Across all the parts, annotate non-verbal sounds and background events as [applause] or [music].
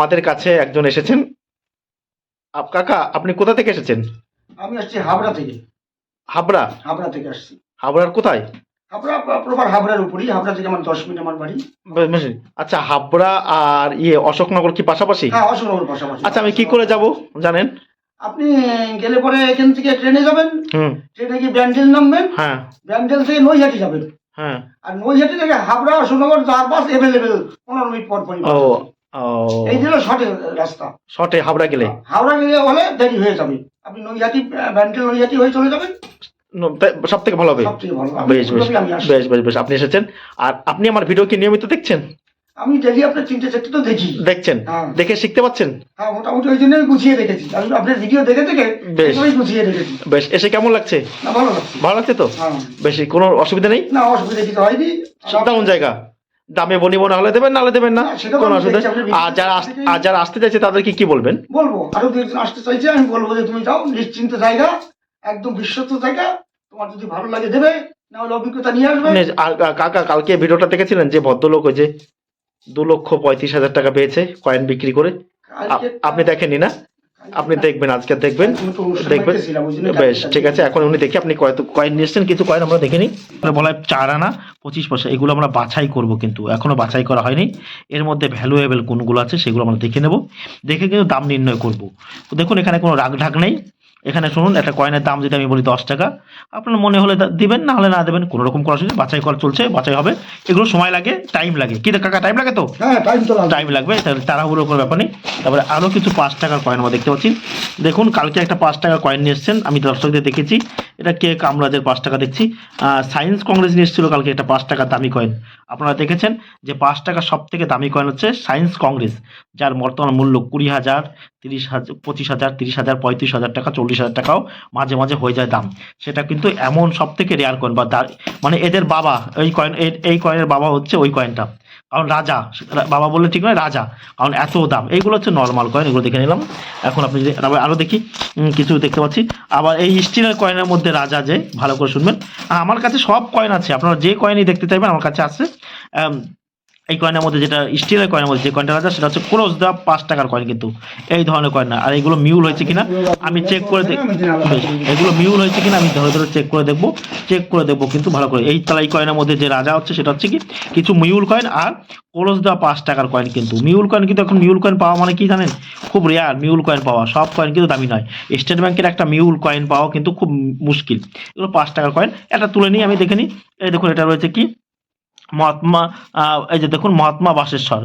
আমাদের কাছে একজন এসেছেন। আপ- কাকা আপনি কোথা থেকে এসেছেন? আমি আসছি হাবড়া থেকে। হাবড়া? হাবড়া থেকে আসছি। হাবড়ার কোথায়? হাবড়া প্রপার হাবড়ার উপরই। হাবড়া থেকে আমার দশ মিনিট আমার বাড়ি। আচ্ছা হাবড়া আর ইয়ে অশোকনগর কি পাশাপাশি? হ্যাঁ অশোকনগর পাশাপাশি। আচ্ছা আমি কি করে যাব জানেন? আপনি গেলে পরে এখান থেকে ট্রেনে যাবেন। হুম। ট্রেনে গিয়ে ব্যান্ডেল নামবেন। হ্যাঁ। ব্যান্ডেল থেকে নৈহাটি যাবেন। হ্যাঁ। আর নৈহাটি থেকে হাবড়া অশোকনগর যার বাস অ্যাভেলেবেল পনেরো মিনিট পর আছে। ও এই দিল শর্টের রাস্তা। শর্টে হাবড়া গেলে? হাওড়া গেলে হলে দেরি হয়ে যাবে। আপনি নৈহাটি ব্যান্ডেল নৈহাটি হয়ে চলে যাবেন। সব থেকে ভালো হবে? বেশ বেশ। বেশ বেশ বেশ আপনি এসেছেন। আর আপনি আমার ভিডিও কি নিয়মিত দেখছেন? আমি ডেলি আপনার তিনটে চারটে তো দেখি। দেখছেন? হ্যাঁ। দেখে শিখতে পাচ্ছেন? হ্যাঁ মোটামুটি ওই জন্য আমি গুছিয়ে রেখেছি। আমি আপনার ভিডিও দেখে দেখে বেশ। গুছিয়ে রেখেছি। বেশ এসে কেমন লাগছে? ভালো লাগছে। ভালো লাগছে তো? হ্যাঁ। বেশি কোনো অসুবিধা নেই? না অসুবিধা কিছু হয়নি। কেমন জায়গা? দামে বনিব না হলে দেবেন না হলে দেবেন না? সেটা কোনো অসুবিধা আর যারা আর যারা আসতে চাইছে তাদেরকে কি বলবেন? বলব। আরও আসতে চাইছে আমি বলব যে তুমি যাও নিশ্চিন্ত জায়গা একদম বিশ্বস্ত জায়গা। তোমার যদি ভালো লাগে দেবে না হলে অভিজ্ঞতা নিয়ে আসবে। কাকা কালকে ভিডিওটা দেখেছিলেন যে ভদ্রলোক ওই যে দু লক্ষ পঁয়ত্রিশ হাজার টাকা পেয়েছে কয়েন বিক্রি করে? আপনি দেখেননি না? আপনি দেখবেন আজকে দেখবেন দেখবেন। বেশ ঠিক আছে এখন উনি দেখি আপনি কয়েক কয়েন নিয়েছেন কিন্তু কিছু কয়েন আমরা দেখে নিই। বলা হয় চার আনা পঁচিশ পয়সা এগুলো আমরা বাছাই করব কিন্তু এখনও বাছাই করা হয়নি। এর মধ্যে ভ্যালুয়েবল কোনগুলো আছে সেগুলো আমরা দেখে নেব। দেখে কিন্তু দাম নির্ণয় করব। তো দেখুন এখানে কোনো রাগ ঢাক নেই। এখানে শুনুন একটা কয়েনের দাম যদি আমি বলি দশ টাকা আপনার মনে হলে দিবেন না হলে না দেবেন কোনো রকম করা নেই, বাছাই করা চলছে বাছাই হবে এগুলো সময় লাগে টাইম লাগে। কি কাকা টাইম লাগে তো? হ্যাঁ টাইম তো লাগবে টাইম লাগবে তাহলে তাড়াহুড়ো কোনো ব্যাপার নেই। তারপরে আরও কিছু পাঁচ টাকার কয়েন আমরা দেখতে পাচ্ছি। দেখুন কালকে একটা পাঁচ টাকার কয়েন নিয়ে এসছেন আমি দর্শকদের দেখেছি। এটা কে কামরাজের পাঁচ টাকা দেখছি। সায়েন্স কংগ্রেস নিয়ে এসেছিল কালকে একটা পাঁচ টাকা দামি কয়েন আপনারা দেখেছেন যে পাঁচ টাকা সব থেকে দামি কয়েন হচ্ছে সায়েন্স কংগ্রেস যার বর্তমান মূল্য কুড়ি হাজার তিরিশ হাজার পঁচিশ হাজার, তিরিশ হাজার, পঁয়ত্রিশ হাজার টাকা, চল্লিশ হাজার টাকাও মাঝে মাঝে হয়ে যায় দাম। সেটা কিন্তু এমন সব থেকে রেয়ার কয়েন বা মানে এদের বাবা, এই কয়েন এই কয়েনের বাবা হচ্ছে ওই কয়েনটা কারণ রাজা বাবা বললে ঠিক নয়, রাজা। কারণ এত দাম। এইগুলো হচ্ছে নর্মাল কয়েন এগুলো দেখে নিলাম। এখন আপনি আরও দেখি কিছু দেখতে পাচ্ছি। আবার এই স্টিলের কয়েনের মধ্যে রাজা যে, ভালো করে শুনবেন। আমার কাছে সব কয়েন আছে। আপনারা যে কয়েনই দেখতে চাইবেন, আমার কাছে আছে। এই কয়েনের মধ্যে যেটা স্টিলের কয়েনের মধ্যে যে কয়েনটা রাজা সেটা হচ্ছে ক্রোজ দা পাঁচ টাকার কয়েন কিন্তু। এই ধরনের কয়েন না। আর এগুলো মিউল হয়েছে কিনা, আমি চেক করে। এগুলো মিউল হয়েছে কিনা, আমি ধরে ধরে চেক করে দেখব চেক করে দেখব কিন্তু ভালো করে। এই তালা, এই কয়েনের মধ্যে যে রাজা হচ্ছে, সেটা হচ্ছে কি, কিছু মিউল কয়েন আর কোরস দা পাঁচ টাকার কয়েন কিন্তু। মিউল কয়েন কিন্তু এখন মিউল কয়েন পাওয়া মানে কি জানেন? খুব রেয়ার মিউল কয়েন পাওয়া। সব কয়েন কিন্তু দামি নয়। স্টেট ব্যাংকের একটা মিউল কয়েন পাওয়া কিন্তু খুব মুশকিল। এগুলো পাঁচ টাকার কয়েন এটা তুলে নিই, আমি দেখে নিই। এই দেখুন, এটা রয়েছে কি? মহাত্মা আহ, এই যে দেখুন মহাত্মা বাসেশ্বর।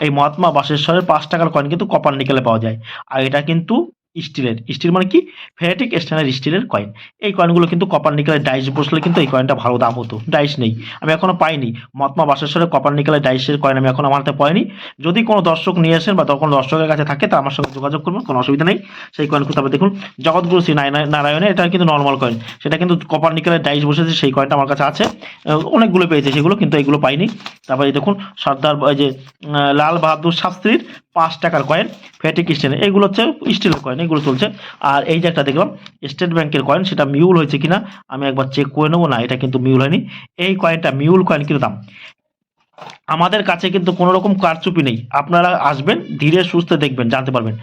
এই মহাত্মা বাসেশ্বরের পাঁচ টাকার কয়েন কিন্তু কপার নিকেলে পাওয়া যায়। আর এটা কিন্তু স্টিলের, স্টিল মানে কি? ফেরাটিক স্ট্যান্ডার্ড স্টিলের কয়েন এই কয়েনগুলো কিন্তু কপার নিকেলের ডাইস বসলে কিন্তু এই কয়েনটা ভালো দাম হতো। ডাইস নেই। আমি এখনও পাইনি। মহাত্মা বাসেশ্বরের কপার নিকেলের ডাইসের কয়েন আমি এখন আমার হাতে পাইনি যদি কোনো দর্শক নিয়ে আসেন বা তখন দর্শকের কাছে থাকে, তা আমার সঙ্গে যোগাযোগ করবেন, কোনো অসুবিধা নেই। সেই কয়েন তারপরে দেখুন, জগৎগুরু শ্রী নারায়ণ- নারায়ণের এটা কিন্তু নর্মাল কয়েন সেটা কিন্তু কপার নিকেলের ডাইস বসেছে, সেই কয়েনটা আমার কাছে আছে। অনেকগুলো পেয়েছে সেগুলো, কিন্তু এগুলো পাইনি। তারপরে দেখুন, সর্দার যে লাল বাহাদুর শাস্ত্রীর পাঁচ টাকার কয়েন ফ্যাটি কিস্টেন এগুলো হচ্ছে স্টিলের কয়েন এগুলো চলছে। আর এই যে একটা দেখলাম স্টেট ব্যাংকের কয়েন সেটা মিউল হয়েছে কিনা, আমি একবার চেক করে নেব, না, এটা কিন্তু মিউল হয়নি। এই কয়েনটা মিউল কয়েন কিন্তু দাম? আমাদের কাছে কিন্তু কোনো রকম কারচুপি নেই। আপনারা আসবেন, ধীরে সুস্থে দেখবেন, জানতে পারবেন।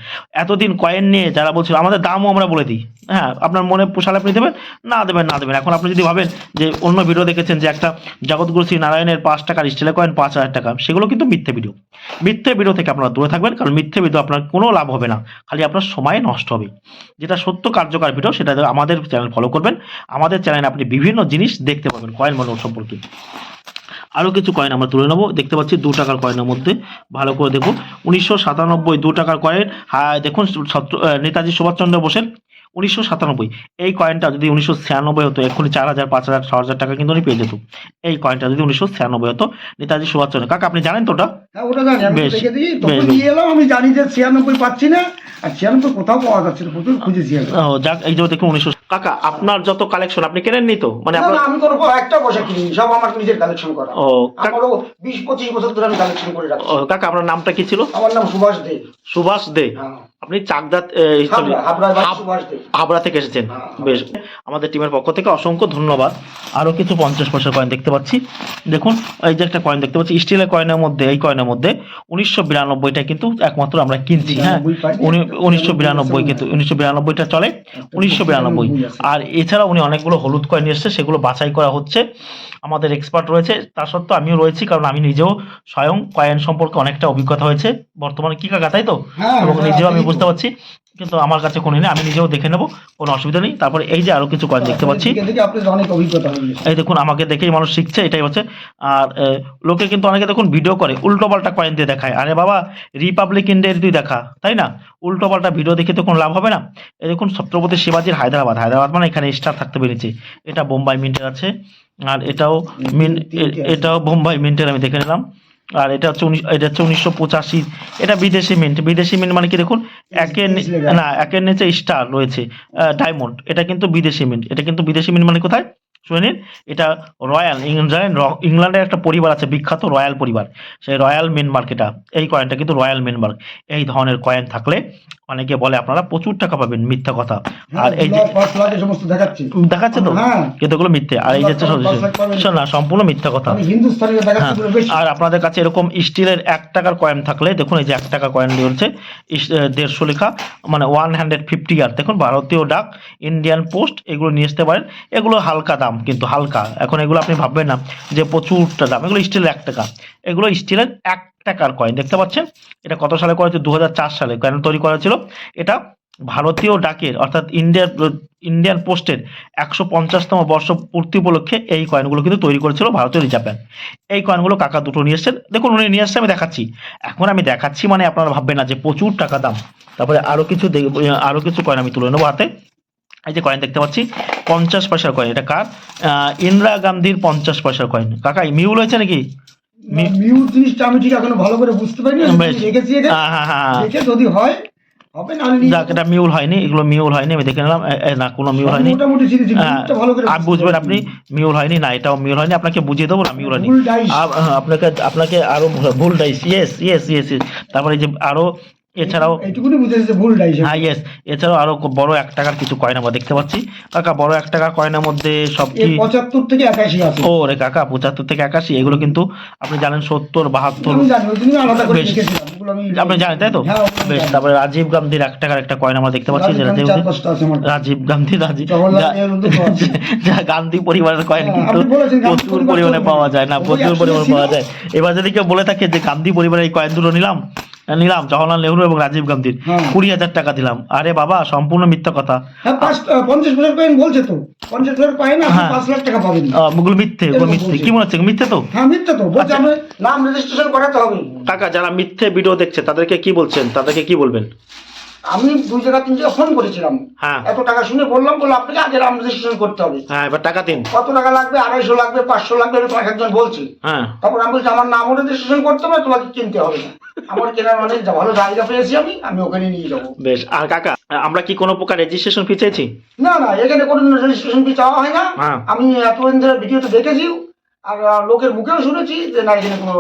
এতদিন কয়েন নিয়ে যারা বলছিল, আমাদের দামও আমরা বলে দিই। হ্যাঁ আপনার মনে পোষালে আপনি দেবেন? না দেবেন না দেবেন। এখন আপনি যদি ভাবেন যে অন্য ভিডিও দেখেছেন যে একটা জগৎগুরু শ্রী নারায়ণের পাঁচ টাকার স্টিলের কয়েন পাঁচ হাজার টাকা, সেগুলো কিন্তু মিথ্যে ভিডিও মিথ্যে ভিডিও থেকে আপনারা দূরে থাকবেন, কারণ মিথ্যে ভিডিও আপনার কোনো লাভ হবে না। খালি আপনার সময় নষ্ট হবে। যেটা সত্য কার্যকর ভিডিও সেটা আমাদের চ্যানেল ফলো করবেন। আমাদের চ্যানেলে আপনি বিভিন্ন জিনিস দেখতে পাবেন কয়েন মনোর সম্পর্কে। আরও কিছু কয়েন আমরা তুলে নেব। দেখতে পাচ্ছি দু টাকার কয়েনের মধ্যে। ভালো করে দেখুন উনিশশো সাতানব্বই দু টাকার কয়েন হ্যাঁ দেখুন নেতাজি সুভাষচন্দ্র বোসের উনিশশো সাতানব্বই। এই কয়েনটা যদি উনিশশো ছিয়ানব্বই হতো এক্ষুনি চার হাজার পাঁচ হাজার ছ হাজার টাকা কিন্তু উনি পেয়ে যেত। এই কয়েনটা যদি উনিশশো ছিয়ানব্বই হতো নেতাজি সুভাষচন্দ্র কাকা আপনি জানেন তো ওটা? হ্যাঁ বেশ, দেখে আমি জানি যে ছিয়ানব্বই পাচ্ছি না আর ছিয়ানব্বই কোথাও পাওয়া যাচ্ছে না প্রচুর খুঁজেছি ও, যাক এই যে দেখুন উনিশশো কাকা আপনার যত কালেকশন আপনি কেনেননি তো? মানে আমি কোনো একটা পয়সা কিনি সব আমার নিজের কালেকশন করা। ও আমারও বিশ পঁচিশ বছর ধরে আমি কালেকশন করে রাখছি। ও, কাকা আপনার নামটা কি ছিল? আমার নাম সুভাষ দে। সুভাষ দে। হ্যাঁ। আপনি sorry, হাবড়া থেকে। এসেছেন। হ্যাঁ। বেশ আমাদের টিমের পক্ষ থেকে অসংখ্য ধন্যবাদ। আরও কিছু পঞ্চাশ পয়সার কয়েন দেখতে পাচ্ছি। দেখুন এই যে একটা কয়েন দেখতে পাচ্ছি স্টিলের কয়েনের মধ্যে এই কয়েনের মধ্যে উনিশশো বিরানব্বইটা কিন্তু একমাত্র আমরা কিনছি হ্যাঁ উনিশশো বিরানব্বই কিন্তু উনিশশো বিরানব্বইটা চলে উনিশশো বিরানব্বই। আর এছাড়া উনি অনেকগুলো হলুদ কয়েন এসছে সেগুলো বাছাই করা হচ্ছে। আমাদের এক্সপার্ট রয়েছে তা সত্ত্বেও আমিও রয়েছি কারণ আমি নিজেও স্বয়ং কয়েন সম্পর্কে অনেকটা অভিজ্ঞতা হয়েছে। বর্তমানে কি কাকা তাই তো? হ্যাঁ, এবং হ্যাঁ, নিজেও আমি বুঝতে পারছি। কিন্তু আমার কাছে কোনো নেই আমি নিজেও দেখে নেব কোনো অসুবিধা নেই। তারপরে এই যে আরও কিছু কয়েন দেখতে পাচ্ছি। এই দেখুন আমাকে দেখেই মানুষ শিখছে এটাই হচ্ছে। আর লোকে কিন্তু অনেকে দেখুন ভিডিও করে উল্টো পাল্টা কয়েন দিয়ে দেখায়। আরে বাবা রিপাবলিক ইন্ডিয়ার তুই দেখা তাই না? উল্টো পাল্টা ভিডিও দেখে তো কোনো লাভ হবে না। এই দেখুন ছত্রপতি শিবাজির হায়দ্রাবাদ হায়দ্রাবাদ মানে এখানে স্টার থাকতে পেরেছে। এটা বোম্বাই মিন্টের আছে। আর এটাও মিন এটাও বোম্বাই মিন্টের আমি দেখে নিলাম। আর এটা হচ্ছে উনিশ এটা হচ্ছে উনিশশো পঁচাশি। এটা বিদেশি মিন্ট বিদেশি মিন্ট মানে কি দেখুন? একের নি- না একের নিচে স্টার রয়েছে ডায়মন্ড এটা কিন্তু বিদেশি মিন্ট এটা কিন্তু বিদেশি মিন্ট মানে কোথায়? শুনে নিন এটা রয়্যাল ইংল্যান্ড ইংল্যান্ডের একটা পরিবার আছে বিখ্যাত রয়্যাল পরিবার। সেই রয়্যাল মেন মার্কেটা এই কয়েনটা কিন্তু রয়্যাল মেন মার্ক এই ধরনের কয়েন থাকলে অনেকে বলে আপনারা প্রচুর টাকা পাবেন মিথ্যা কথা। আর এই যে দেখাচ্ছি। দেখাচ্ছে তো? হ্যাঁ। কিন্তু এগুলো মিথ্যে। আর এই যে না সম্পূর্ণ মিথ্যা কথা। হ্যাঁ। আর আপনাদের কাছে এরকম স্টিলের এক টাকার কয়েন থাকলে দেখুন এই যে এক টাকা কয়েন রয়েছে দেড়শো লেখা মানে ওয়ান হান্ড্রেড ফিফটি আর। দেখুন ভারতীয় ডাক ইন্ডিয়ান পোস্ট এগুলো নিয়ে আসতে পারেন। এগুলো হালকা দাম। কিন্তু হালকা। এখন এগুলো আপনি ভাববেন না যে প্রচুরটা দাম। এগুলো স্টিলের এক টাকা। এগুলো স্টিলের এক টাকার কয়েন দেখতে পাচ্ছেন? এটা কত সালে করা হয়েছে? দু সালে। কয়েন তৈরি করা ছিল। এটা ভারতীয় ডাকের, অর্থাৎ ইন্ডিয়ার, ইন্ডিয়ান পোস্টের একশো পঞ্চাশতম বর্ষ পূর্তি উপলক্ষে এই কয়েনগুলো কিন্তু তৈরি করেছিল ভারতীয় রিজার্ভ ব্যাংক এই কয়েনগুলো কাকা দুটো নিয়ে এসছেন। দেখুন, উনি নিয়ে আসছে আমি দেখাচ্ছি। এখন আমি দেখাচ্ছি মানে আপনারা ভাববেন না যে প্রচুর টাকা দাম। তারপরে আরও কিছু দেখব আরও কিছু কয়েন আমি তুলে নেব হাতে। এই যে কয়েন দেখতে পাচ্ছি পঞ্চাশ পয়সার কয়েন এটা কার? ইন্দিরা গান্ধীর পঞ্চাশ পয়সার কয়েন কাকা মিউল হয়েছে নাকি? মি- জিনিসটা আমি ঠিক এখনও ভালো করে বুঝতে পারিনি এখানে। হ্যাঁ হ্যাঁ হ্যাঁ। দেখে যদি হয় যাক এটা মিউল হয়নি এগুলো মিউল হয়নি আমি দেখে নিলাম। না কোনো মিউল হয়নি। হ্যাঁ, আর বুঝবেন আপনি মিউল হয়নি না এটাও মিউল হয়নি আপনাকে বুঝিয়ে দেবো না মিউল হয়নি। হ্যাঁ, আপনাকে আপনাকে আরও ভুল ডাইস ইয়েস ইয়েস ইয়েস তারপরে যে আরও এছাড়াও এইটুকুনি বুঝেছি যে ভুল ডাইস। হ্যাঁ ইয়েস এছাড়াও আরও বড় এক টাকার কিছু কয়েন আমরা দেখতে পাচ্ছি। কাকা বড় এক টাকার কয়েনের মধ্যে সব কি পঁচাত্তর থেকে একাশি আছে। ও রে কাকা পঁচাত্তর থেকে একাশি। এগুলো কিন্তু আপনি জানেন সত্তর বাহাত্তর আপনি জানেন তাই তো? হ্যাঁ, বেশ তারপরে রাজীব গান্ধীর এক টাকার একটা কয়েন আমরা দেখতে পাচ্ছি যেটা রাজীব গান্ধী। রাজীব গান্ধী পরিবারের কয়েন হ্যাঁ, কিন্তু প্রচুর পরিমাণে পাওয়া যায় না প্রচুর পরিমাণে পাওয়া যায়। এবার যদি কেউ বলে থাকে যে গান্ধী পরিবারের এই কয়েন দুটো নিলাম নিলাম জওহরলাল নেহরু এবং রাজীব গান্ধীর। হ্যাঁ। কুড়ি হাজার টাকা দিলাম। আরে বাবা সম্পূর্ণ মিথ্যা কথা। হ্যাঁ পঞ্চাশ কয়েন বলছে তো। পঞ্চাশ কয়েন হ্যাঁ। পাঁচ লাখ টাকা পাবেন ওগুলো মিথ্যে ওগুলো মিথ্যে। কি মনে হচ্ছে মিথ্যে তো? হ্যাঁ মিথ্যে তো। বলছে আচ্ছা। নাম রেজিস্ট্রেশন করাতে হবে। কাকা যারা মিথ্যে ভিডিও দেখছে তাদেরকে কি বলছেন? তাদেরকে কি বলবেন? আমি দুই জায়গা তিন জায়গা ফোন করেছিলাম। হ্যাঁ। এত টাকা শুনে বললাম বলে আপনাকে আগে নাম রেজিস্ট্রেশন করতে হবে। হ্যাঁ এবার টাকা দিন। কত টাকা লাগবে? আড়াইশো লাগবে পাঁচশো লাগবে এটা তোমাকে একজন বলছে। হ্যাঁ। তারপর আমি বলছি আমার নামও রেজিস্ট্রেশন করতে হবে তোমাকে কিনতে হবে না। আমার কেনার অনেক ভালো জায়গা পেয়েছি আমি আমি ওখানে নিয়ে যাব। বেশ আর কাকা আমরা কি কোনো প্রকার রেজিস্ট্রেশন ফি চাইছি? না না এখানে কোনো রেজিস্ট্রেশন ফি চাওয়া হয় না। হ্যাঁ। আমি এতদিন ধরে ভিডিওতে দেখেছি আর লোকের মুখেও শুনেছি যে না এখানে কোনো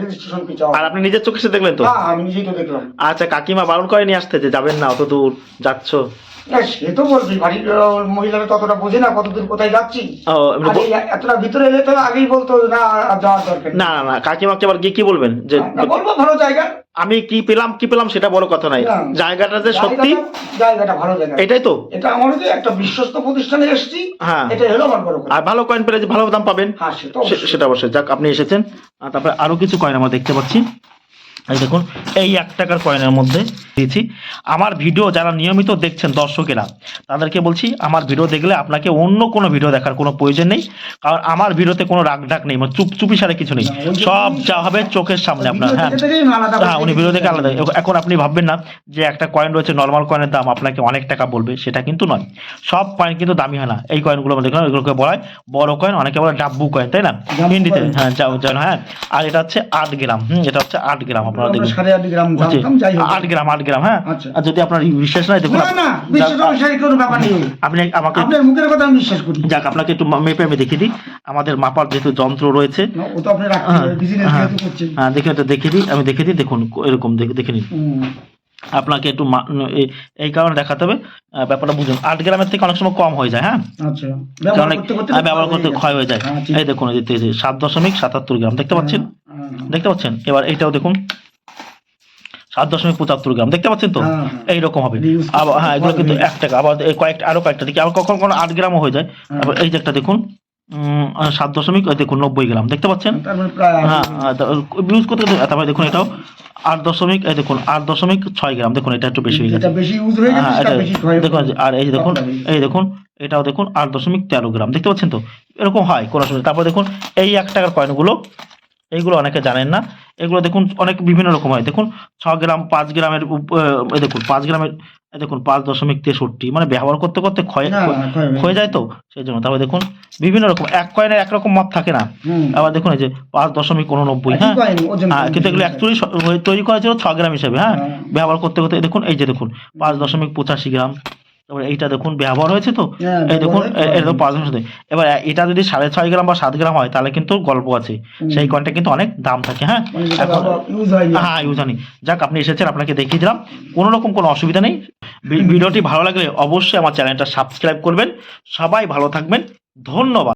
রেজিস্ট্রেশন ফি চাওয়া আর আপনি নিজের চোখে দেখলেন তো? হ্যাঁ আমি নিজেই তো দেখলাম। আচ্ছা কাকিমা বারণ করে নিয়ে আসতে যে যাবেন না অত দূর যাচ্ছ? সে তো বলবি বাড়ির মহিলারা ততটা বোঝে না কতদূর কোথায় যাচ্ছি। এতটা ভিতরে এলে তো আগেই বলতো না যাওয়ার দরকার না না না কাকিমাকে আবার গিয়ে কি বলবেন? যে বলব ভালো জায়গা। আমি কি পেলাম কি পেলাম সেটা বড় কথা নাই। জায়গাটাতে সত্যি জায়গাটা- ভালো জায়গা। এটাই তো। এটা আমার যে একটা বিশ্বস্ত প্রতিষ্ঠানে এসেছি হ্যাঁ। এটা হলো আমার বড় কথা। আর ভালো কয়েন পেলে যে ভালো দাম পাবেন হ্যাঁ। সেটা অবশ্যই। যাক আপনি এসেছেন। আর তারপরে আরও কিছু কয়েন আমরা দেখতে পাচ্ছি। এই দেখুন এই এক টাকার কয়েনের মধ্যে দিয়েছি। আমার ভিডিও যারা নিয়মিত দেখছেন দর্শকেরা তাদেরকে বলছি আমার ভিডিও দেখলে আপনাকে অন্য কোনো ভিডিও দেখার কোনো প্রয়োজন নেই কারণ আমার ভিডিওতে কোনো রাগ ঢাক নেই মানে চুপ চুপি সারে কিছু নেই। সব যা হবে চোখের সামনে আপনার হ্যাঁ। হ্যাঁ উনি ভিডিও দেখে আলাদা। এখন আপনি ভাববেন না যে একটা কয়েন রয়েছে নর্মাল কয়েনের দাম আপনাকে অনেক টাকা বলবে সেটা কিন্তু নয়। সব কয়েন কিন্তু দামি হয় না। এই কয়েনগুলো আমরা দেখলাম এগুলোকে বলা হয় বড় কয়েন অনেকে বলে ডাব্বু কয়েন তাই না? হিন্দিতে হ্যাঁ হ্যাঁ। আর এটা হচ্ছে আট গ্রাম হুম এটা হচ্ছে আট গ্রাম। আপনারা দেখুন। সাড়ে আট গ্রাম জানতাম যাই হোক। আট গ্রাম আট গ্রাম হ্যাঁ। আর যদি আপনার বিশ্বাস নাই দেখুন না না বিশ্বাস অনুসারে কোনো ব্যাপার নেই। [laughs] আপনি আমাকে আপনার মুখের কথা আমি বিশ্বাস করি। যাক আপনাকে একটু মেপে আমি দেখিয়ে দিই। আমাদের মাপার যেহেতু যন্ত্র রয়েছে ও তো আপনি রাখতে হ্যাঁ, বিজনেস হ্যাঁ। যেহেতু করছেন হ্যাঁ দেখে দিই আমি দেখে দিই দেখুন এরকম দেখে দেখে নিন। আপনাকে একটু এই- কারণে দেখাতে হবে। ব্যাপারটা বুঝুন। আট গ্রামের থেকে অনেক সময় কম হয়ে যায় হ্যাঁ? আচ্ছা। ব্যবহার করতে হ্যাঁ, করতে ক্ষয় হয়ে যায়। হ্যাঁ, এই দেখুন এই সাত দশমিক সাতাত্তর গ্রাম দেখতে পাচ্ছেন? হ্যাঁ, দেখতে পাচ্ছেন? এবার এইটাও দেখুন। সাত দশমিক পঁচাত্তর গ্রাম দেখতে পাচ্ছেন তো। এইরকম হবে। আবার হ্যাঁ এগুলো কিন্তু এক টাকা আবার কয়েকটা আরও কয়েকটা দেখি আবার কখন কখনো আট গ্রামও হয়ে যায়। আবার এই যে একটা দেখুন। সাত দশমিক দেখুন নব্বই গ্রাম দেখতে পাচ্ছেন? মানে হ্যাঁ ইউজ করতে তারপরে দেখুন এটাও। আট দশমিক এই দেখুন আট দশমিক ছয় গ্রাম দেখুন এটা একটু বেশি হয়ে গেছে। হয়ে দেখুন আর এই দেখুন। এই দেখুন এটাও দেখুন আট দশমিক তেরো গ্রাম দেখতে পাচ্ছেন তো? এরকম হয় কোনো সময় তারপর দেখুন এই এক টাকার কয়েনগুলো এইগুলো অনেকে জানেন না। এগুলো দেখুন অনেক বিভিন্ন রকম হয়। দেখুন ছ গ্রাম পাঁচ গ্রামের দেখুন পাঁচ গ্রামের দেখুন পাঁচ দশমিক তেষট্টি মানে ব্যবহার করতে করতে ক্ষয় হয়ে যায় তো? সেই জন্য তারপর দেখুন বিভিন্ন রকম এক কয়েনের একরকম মত থাকে না। আবার দেখুন এই যে পাঁচ দশমিক উননব্বই হ্যাঁ? হ্যাঁ কিন্তু এগুলো অ্যাকচুয়ালি তৈরি করা ছিল ছ গ্রাম হিসেবে হ্যাঁ? হ্যাঁ। ব্যবহার করতে করতে দেখুন এই যে দেখুন পাঁচ দশমিক পঁচাশি গ্রাম তারপরে এইটা দেখুন ব্যবহার হয়েছে তো? হ্যাঁ, এই দেখুন এটা তো পাঁচ সাথে। এবার এটা যদি সাড়ে ছয় গ্রাম বা সাত গ্রাম হয় তাহলে কিন্তু গল্প আছে। সেই কয়েনটা কিন্তু অনেক দাম থাকে হ্যাঁ? হ্যাঁ ইউজ হয়নি। যাক আপনি এসেছেন আপনাকে দেখিয়ে দিলাম। কোনো রকম কোনো অসুবিধা নেই। ভিডিওটি ভালো লাগলে অবশ্যই আমার চ্যানেলটা সাবস্ক্রাইব করবেন। সবাই ভালো থাকবেন। ধন্যবাদ।